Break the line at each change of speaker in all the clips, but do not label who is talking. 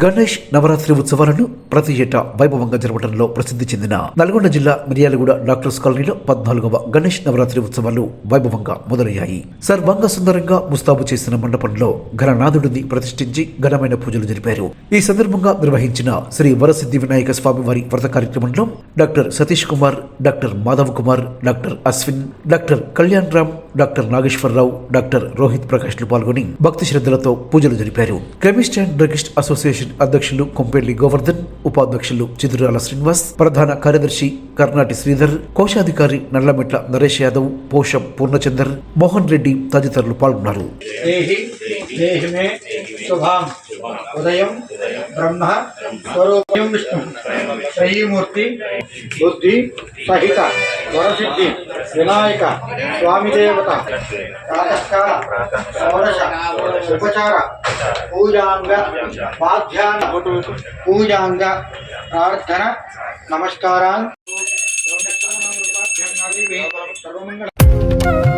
గణేష్ నవరాత్రి ఉత్సవాలను ప్రతి ఏటా వైభవంగా జరపడంలో ప్రసిద్ధి చెందిన నల్గొండ జిల్లా మిర్యాలగూడ డాక్టర్స్ కాలనీలో పద్నాలుగవ గణేష్ నవరాత్రి ఉత్సవాలు వైభవంగా మొదలయ్యాయి. సర్వాంగ సుందరంగా ముస్తాబు చేసిన మండపంలో ఘననాథుడిని ప్రతిష్ఠించి ఘనమైన పూజలు జరిపారు. ఈ సందర్భంగా నిర్వహించిన శ్రీ వరసిద్ధి వినాయక స్వామి వారి వ్రత కార్యక్రమంలో doctor Satish Kumar doctor Madhav Kumar doctor Ashwin doctor Kalyan Ram doctor Nageswararao doctor Rohit ప్రకాష్లు పాల్గొని భక్తి శ్రద్ధలతో పూజలు జరిపారు. కెమిస్ట్ అండ్ డ్రగిస్ట్ అసోసియేషన్ అధ్యక్షులు కొంపెల్లి గోవర్ధన్ ఉపాధ్యక్షులు చిదురాల శ్రీనివాస్ ప్రధాన కార్యదర్శి కర్నాటి శ్రీధర్ కోశాధికారి నల్లమెట్ల నరేష్ యాదవ్ పోషం పూర్ణచందర్ మోహన్ రెడ్డి తదితరులు పాల్గొన్నారు.
ఉదయం ब्रह्म स्वरूप विष्णु त्रयीमूर्ति, बुद्धि, सहित, वरसिद्धि, विनायक, स्वामीदेवता, प्रातःकाल, षोडश, उपचार, पूजांग पाध्यान पूजांग, प्रार्थना नमस्कारा सर्वमंगल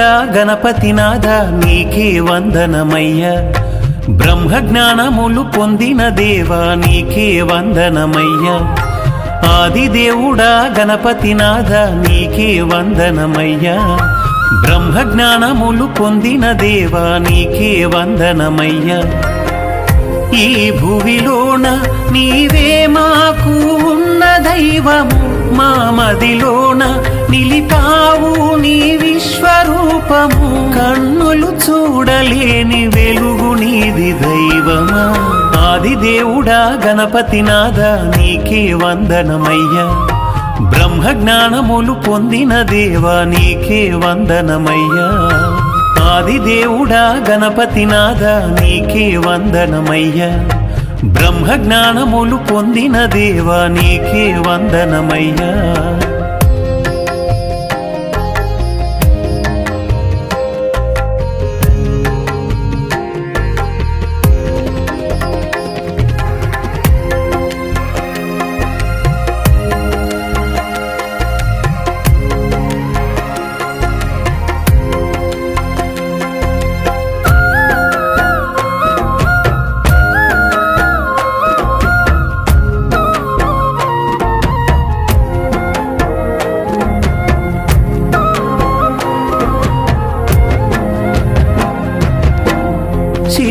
సర్వమంగళ
గణపతి నాద నీకే వందనమయ్యా. బ్రహ్మ జ్ఞానములు పొందిన దేవా నీకే వందనమయ్యా. ఆదిదేవుడా గణపతినాథ నీకే వందనమయ్యా. బ్రహ్మ జ్ఞానములు పొందిన దేవా నీకే వందనమయ్యా. ఈ భువిలోన నీవే మాకు ఉన్న దైవము మా మదిలోన నిలిపా విశ్వరూపము కన్నులు చూడలేని వెలుగు నీది దైవమా? ఆది దేవుడా గణపతినాథ నీకే వందనమయ్యా. బ్రహ్మ జ్ఞానములు పొందిన దేవా నీకే వందనమయ్యా. ఆదిదేవుడా గణపతినాథ నీకే వందనమయ్యా. బ్రహ్మ జ్ఞానములు పొందిన దేవా నీకే వందనమయ్యా.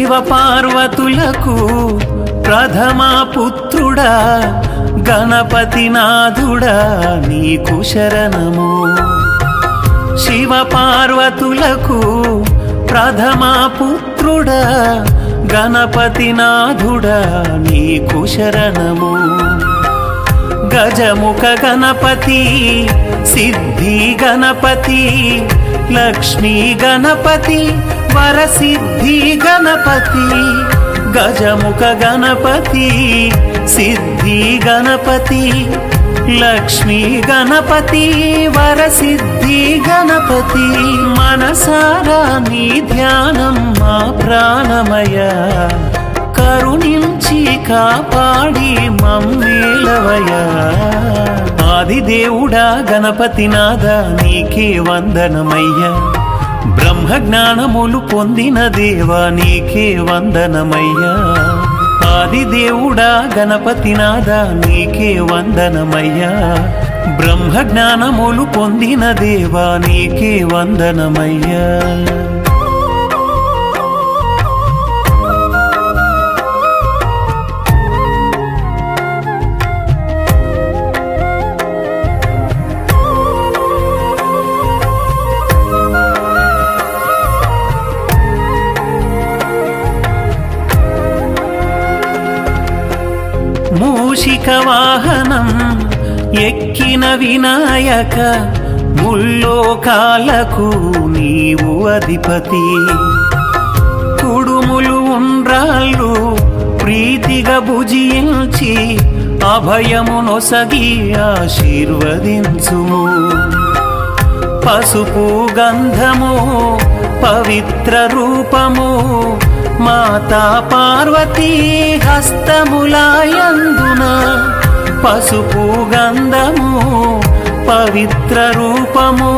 శివపార్వతులకు ప్రథమా పుత్రుడా గణపతినాథుడా నీకు శరణము. శివపార్వతులకు ప్రథమా పుత్రుడా గణపతినాథుడా నీకు శరణము. గజముఖ గణపతి సిద్ధి గణపతి లక్ష్మీ గణపతి వరసిద్ధి గణపతి గజముఖ గణపతి సిద్ధి గణపతి లక్ష్మీ గణపతి వరసిద్ధి గణపతి. మనసారా నీ ధ్యానం మా ప్రాణమయ. కరుణించి కాపాడి మమ్మేలవయ ఆదిదేవుడా గణపతినాథ నీకే వందనమయ్యా. బ్రహ్మ జ్ఞానములు పొందిన దేవా నీకే వందనమయ్యా. ఆదిదేవుడా గణపతినాథ నీకే వందనమయ్యా. బ్రహ్మ జ్ఞానములు పొందిన దేవా నీకే వందనమయ్యా. మూషిక వాహనం ఎక్కిన వినాయక ముల్లోకాలకు నీవు అధిపతి. కుడుములు ఉండ్రాళ్ళు ప్రీతిగా భుజించి అభయమునొసగి ఆశీర్వదించుము. పసుపు గంధము పవిత్ర రూపము మాతా పార్వతీ హస్తములాయందున పసుపు గంధము పవిత్ర రూపము.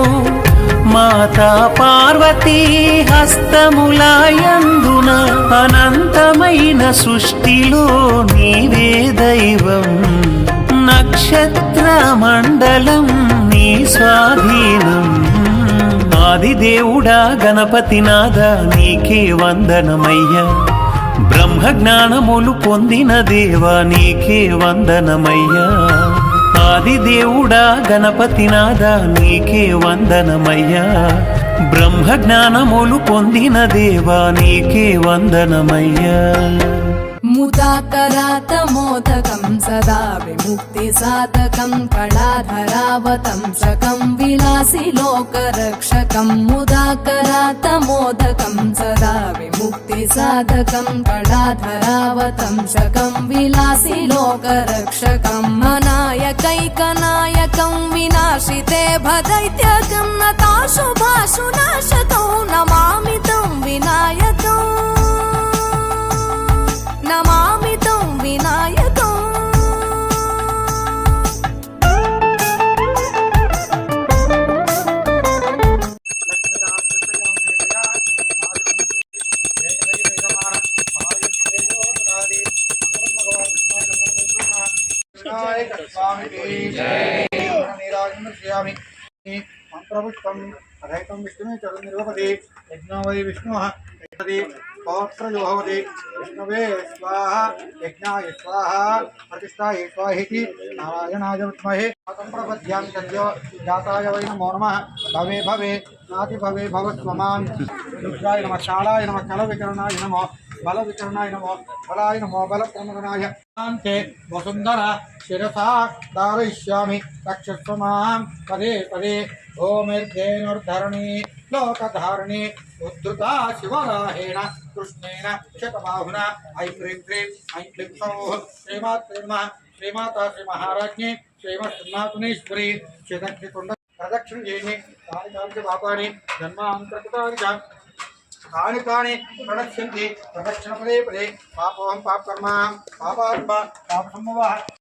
మాతా పార్వతీ హస్తములాయందున అనంతమైన సృష్టిలో నీవే దైవం. నక్షత్ర మండలం నీ స్వాధీనం. ఆదిదేవుడా గణపతినాథ నీకే వందనమయ్యా. బ్రహ్మ జ్ఞానములు పొందిన దేవా నీకే వందనమయ్యా. ఆదిదేవుడా గణపతినాథ నీకే వందనమయ్యా. బ్రహ్మ జ్ఞానములు పొందిన దేవా నీకే వందనమయ్యా.
मुदाकरातमोदकं सदा विमुक्तिसाधकं कलाधरावतं सकं विलासि लोकरक्षकं मुदाकरातमोदकं सदा विमुक्तिसाधकं कलाधरावतं सकं विलासि लोकरक्षकं अनायकैकनायकं विनाशिते भदैत्यकं नताशुभाशुनाशकौ नमामि तं विनायकम्
అధైతం విష్ణు చరు నిర్వపతి విష్ణు పౌత్రజో భవతి విష్ణువే స్వాహ యజ్ఞాయ స్వాహ ప్రతిష్టాయ స్వాహితి నారాయణాయ విద్మహే పాతం ప్రపద్యామి సద్యో జాతాయ వై నమో నమ భవే భవే నాతి భవే భవస్వమాన్ రుద్రాయ నమ శాళాయ నమ కల వికరణాయ నమో బల నమో బలాయ నమో బల ప్రమదనాయ వసుంధర శిరసా ధారయిష్యామి రక్షస్వ మాం పదే పదే ఓమిర్ధేనుర్ధరణి లోకధారణి ఉద్ధృత శివరాహేణ కృష్ణేన శతబాహున ఐం హ్రీం క్రీం ఐం క్లీం సౌః శ్రీమాత్రే నమః శ్రీమాతా శ్రీ మహారాజ్ఞి శ్రీమశ్రీనాథునేశ్వరి శ్రీదక్షితుండ ప్రదక్షిణ చేయండి కాని కాని పాపాన్ని జన్మాంతర్గతాని చ కాని ప్రణశ్యంతి ప్రదక్షిణ పదే. పదే పాపవం పాపకర్మ పాపాత్మ పాప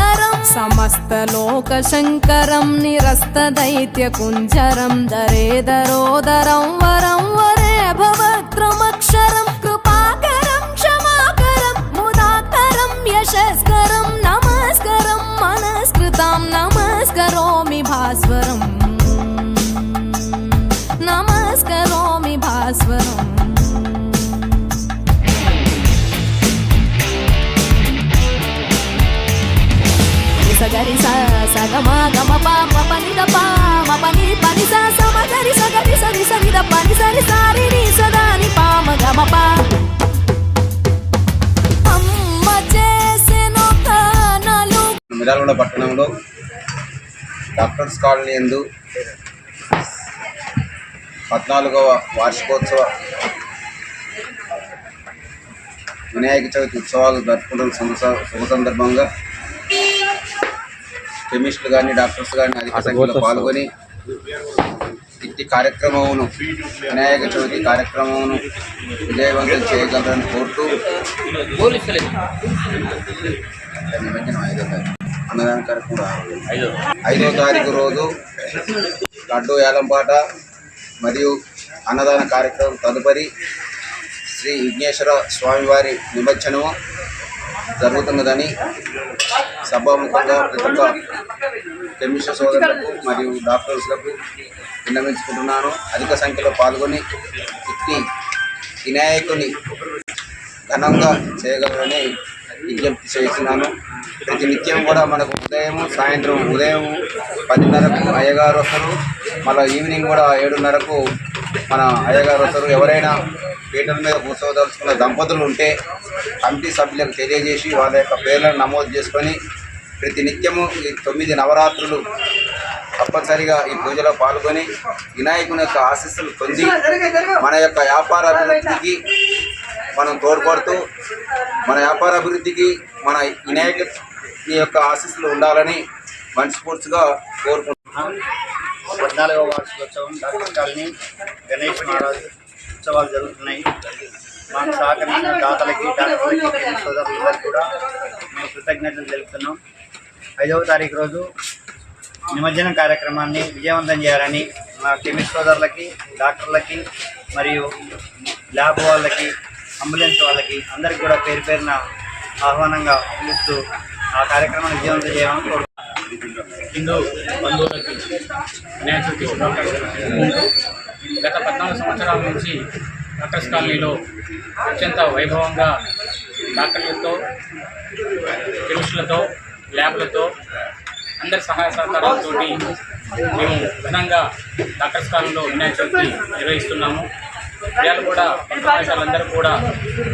समस्तलोकशङ्करं निरस्तदैत्यकुञ्जरं दरेदरोदरं वरं वरे भवक्रमक्षरं कृपाकरं क्षमाकरं मुदाकरं यशस्करं नमस्करं मनस्कृतां नमस्करोमि भास्वरम् సగమ గమ ప మ పని ద ప మ పని పని స సమ గరి సగరి సరి సరి ద పని సరి సారి ని సదాని పామ గమ ప అమ్మ చేసెను కానలు
మిర్యాలగూడ పట్టణంలో డాక్టర్స్ కాలనీ ఎందు పద్నాలుగవ వార్షికోత్సవ వినాయక చవితి ఉత్సవాలు జరుపుకుంటున్న శుభ సందర్భంగా కెమిస్టులు కానీ డాక్టర్స్ కానీ అధిక సంఖ్యలో పాల్గొని ఇట్టి కార్యక్రమమును వినాయక చవితి కార్యక్రమమును విజయవంతం చేయగలరని కోరుతూ నిమజ్జనం ఐదో తారీఖు అన్నదాన కార్యక్రమం ఐదో తారీఖు రోజు లడ్డు ఏలంపాట మరియు అన్నదాన కార్యక్రమం తదుపరి శ్రీ విఘ్నేశ్వర స్వామివారి నిమజ్జనము. జరుగుతున్నదని సభాముఖంగా ప్రతి ఒక్క కెమిస్ట్రీ సోదరులకు మరియు డాక్టర్స్లకు విన్నవించుకుంటున్నాను. అధిక సంఖ్యలో పాల్గొని ఇట్టి వినాయకుని ఘనంగా చేయగలరని విజ్ఞప్తి చేస్తున్నాను. ప్రతి నిత్యం కూడా మనకు ఉదయం సాయంత్రం ఉదయం పదిన్నరకు అయ్యగారు వస్తారు. మళ్ళీ ఈవినింగ్ కూడా ఏడున్నరకు మన అయ్యగారు వస్తారు. ఎవరైనా పీటల మీద కూర్చోదలుచుకున్న దంపతులు ఉంటే కమిటీ సభ్యులకు తెలియజేసి వాళ్ళ యొక్క పేర్లను నమోదు చేసుకొని ప్రతి నిత్యము ఈ తొమ్మిది నవరాత్రులు తప్పనిసరిగా ఈ పూజలో పాల్గొని వినాయకుని యొక్క ఆశీస్సులు పొంది మన యొక్క వ్యాపార అభివృద్ధికి మనం తోడ్పడుతూ మన వ్యాపార అభివృద్ధికి మన వినాయక యొక్క ఆశీస్సులు ఉండాలని మనస్ఫూర్తిగా కోరుకుంటున్నాం.
పద్నాలుగవ వార్షికోత్సవం డాక్టర్ కాలనీ గణేష్ మహారాజ్ ఉత్సవాలు జరుగుతున్నాయి. మాకు సహకరించిన దాతలకి డాక్టర్లకి కెమిస్ట్ సోదరులందరికీ కూడా మేము కృతజ్ఞతలు తెలుపుతున్నాం. ఐదవ తారీఖు రోజు నిమజ్జనం కార్యక్రమాన్ని విజయవంతం చేయాలని మా కెమిస్ట్ సోదరులకి డాక్టర్లకి మరియు ల్యాబ్ వాళ్ళకి అంబులెన్స్ వాళ్ళకి అందరికీ కూడా పేరు పేరున ఆహ్వానంగా పిలుస్తూ ఆ కార్యక్రమాన్ని విజయవంతం చేయాలని కోరుకుంటున్నాం.
హిందూ బంధువులకి వినాయక చవితి గత పద్నాలుగు సంవత్సరాల నుంచి డాక్టర్స్ కాలనీలో అత్యంత వైభవంగా డాక్టర్లతో కెమిస్టులతో ల్యాబ్లతో అందరి సహాయ సహకారాలతో మేము ఘనంగా డాక్టర్స్ కాలనీలో వినాయక చవితి నిర్వహిస్తున్నాము. ఇవాళ కూడా సమావేశాలందరూ కూడా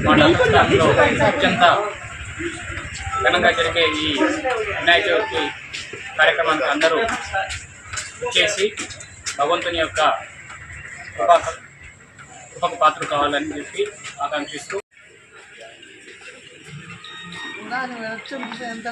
మా డాక్టర్స్ కాలనీలో అత్యంత ఘనంగా జరిగే ఈ వినాయక చవితి కార్యక్రమానికి అందరూ చేసి భగవంతుని యొక్క కృపకు పాత్ర కావాలని చెప్పి ఆకాంక్షిస్తూ
ఎంత